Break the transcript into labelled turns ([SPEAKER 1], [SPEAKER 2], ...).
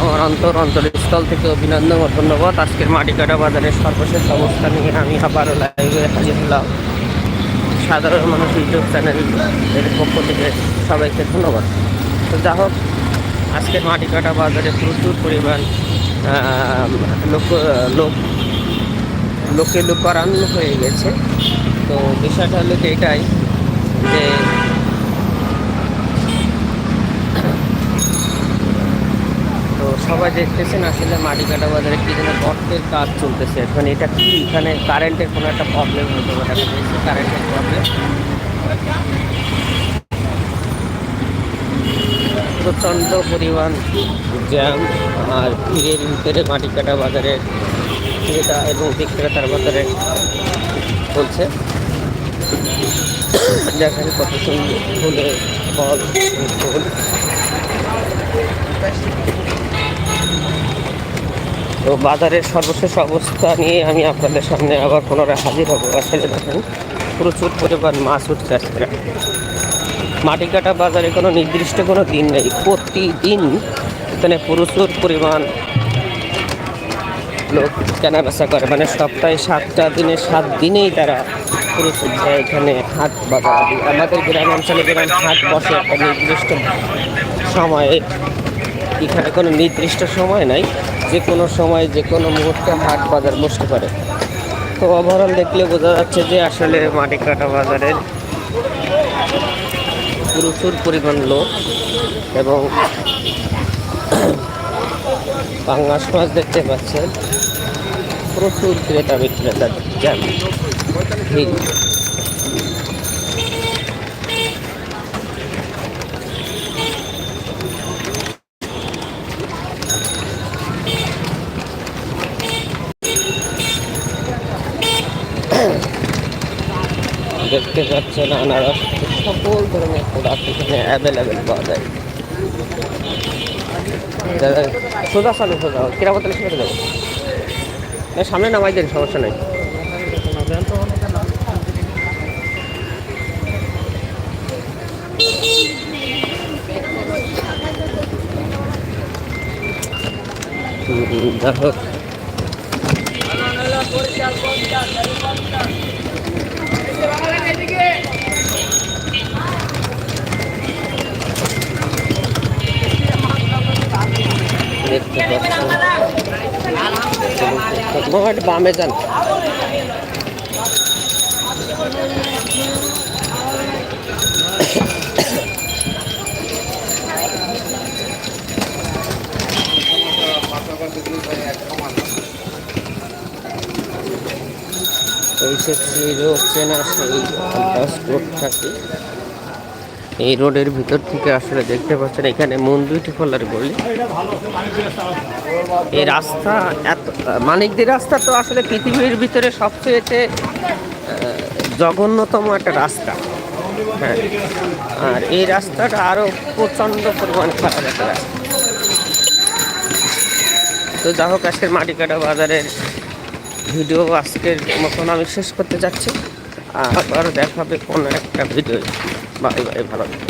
[SPEAKER 1] আমার অন্তর অন্তরস্থল থেকে অভিনন্দন ও ধন্যবাদ। আজকের মাটিকাটা বাজারের সর্বশেষ অবস্থা নিয়ে আমি আবারও লাইভে হাজির হলাম। সাধারণ মানুষ ইউটিউব চ্যানেল এর পক্ষ থেকে সবাইকে ধন্যবাদ। তো যা হোক আজকের মাটিকাটা বাজারে প্রচুর পরিমাণ লোক লোক, লোকে লোকারণ্য হয়ে গেছে। তো বিষয়টা হলো এটাই যে তো সবাই দেখতেছেন আসলে মাটিকাটা বাজারে কি যেন গর্তের কাজ চলতেছে। এখন এটা কি? এখানে কারেন্টের কোনো একটা প্রবলেম হতে পারে কারেন্টের প্রবলেম প্রচণ্ড পরিমাণ জ্যাম আর ভিড়ের ভিতরে মাটিকাটা বাজারে ক্রেতা এবং বিক্রেতার বাজারে চলছে। দেখেন কত সুন্দর ফুলের ফল ফুল তো বাজারের সর্বশেষ অবস্থা নিয়ে আমি আপনাদের সামনে আবার পুনরায় হাজির হব। আসলে দেখেন, প্রচুর পরিমাণ মাছ উঠছে আজকে। মাটিকাটা বাজারে কোনো নির্দিষ্ট কোনো দিন নেই, প্রতিদিন এখানে প্রচুর পরিমাণ লোক কেনা বেচা করে। মানে সপ্তাহে সাতটা দিনে সাত দিনেই তারা প্রচুর যায় এখানে হাট বাজার। আমাদের গ্রাম অঞ্চলে যেরকম হাট বসে একটা নির্দিষ্ট সময়ে, এখানে কোনো নির্দিষ্ট সময় নাই। যে কোনো সময় যে কোনো মুহূর্তে হাট বাজার বসতে পারে। তো ওভারঅল দেখলে বোঝা যাচ্ছে যে আসলে মাটিকাটা বাজারের প্রচুর পরিমাণ লোক এবং পাঙ্গাস মাছ দেখতে পাচ্ছেন, প্রচুর ক্রেতা বিক্রেতা দেখতে পাচ্ছেন আনারস। সকল ধরনের প্রোডাক্ট এখানে অ্যাভেলেবেল পাওয়া যায়। সোজা চালু, সোজা। কিরামত সামনে যাব। সামনে নামাই দেন, সমস্যা নেই। যাই হোক। একটু বামে যান। এই সে রোড চেনা সেই রোড থাকে। এই রোডের ভিতর থেকে আসলে দেখতে পাচ্ছেন এখানে মন দুইটি খোলার গলি। এই রাস্তা এত, মানিকদের রাস্তা তো আসলে পৃথিবীর ভিতরে সবচেয়ে জঘন্যতম একটা রাস্তা। হ্যাঁ। আর এই রাস্তাটা আরও প্রচণ্ড পরিমাণ খারাপ একটা রাস্তা। তো যা হোক, আজকের মাটিকাটা বাজারের ভিডিও আজকের মতন আমি শেষ করতে যাচ্ছি। আবার দেখাবে কোনো একটা ভিডিও। বাই ভালো।